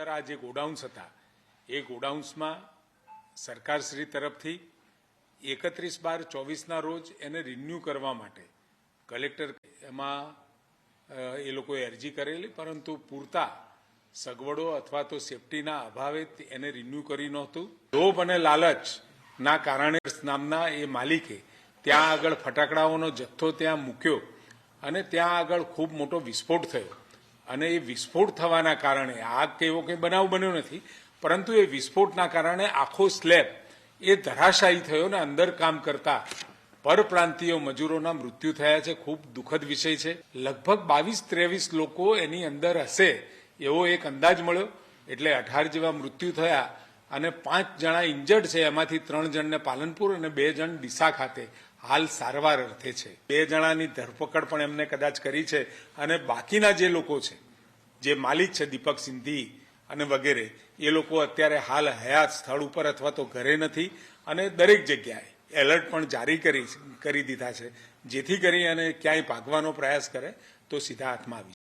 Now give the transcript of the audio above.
અંદર આ જે ગોડાઉન્સ હતા, એ ગોડાઉન્સમાં સરકારશ્રી તરફથી એકત્રીસ બાર ચોવીસના રોજ એને રિન્યૂ કરવા માટે કલેક્ટર એમાં એ લોકોએ અરજી કરેલી, પરંતુ પૂરતા સગવડો અથવા તો સેફટીના અભાવે એને રિન્યૂ કરી નહોતું. લોભ અને લાલચના કારણે નામના એ માલિકે ત્યાં આગળ ફટાકડાઓનો જથ્થો ત્યાં મૂક્યો અને ત્યાં આગળ ખૂબ મોટો વિસ્ફોટ થયો. અને એ વિસ્ફોટ થવાના કારણે, આગ કે એવો કંઈ બનાવ બન્યો નથી, પરંતુ એ વિસ્ફોટના કારણે આખો સ્લેબ એ ધરાશાયી થયો ને અંદર કામ કરતા પરપ્રાંતીય મજૂરોના મૃત્યુ થયા છે. ખૂબ દુઃખદ વિષય છે. લગભગ બાવીસ ત્રેવીસ લોકો એની અંદર હશે એવો એક અંદાજ મળ્યો. એટલે અઢાર જેવા મૃત્યુ થયા અને પાંચ જણા ઇન્જર્ડ છે, એમાંથી ત્રણ જણને પાલનપુર અને બે જણ ડીસા ખાતે હાલ સારવાર અર્થે છે. બે જણાની ધરપકડ પણ એમને કદાચ કરી છે અને બાકીના જે લોકો છે, જે માલિક છે દીપક સિંધી અને વગેરે, એ લોકો અત્યારે હાલ હયાત સ્થળ ઉપર અથવા તો ઘરે નથી અને દરેક જગ્યાએ એલર્ટ પણ જારી કરી કરી દીધા છે. જેથી કરી અને ક્યાંય ભાગવાનો પ્રયાસ કરે તો સીધા હાથમાં આવી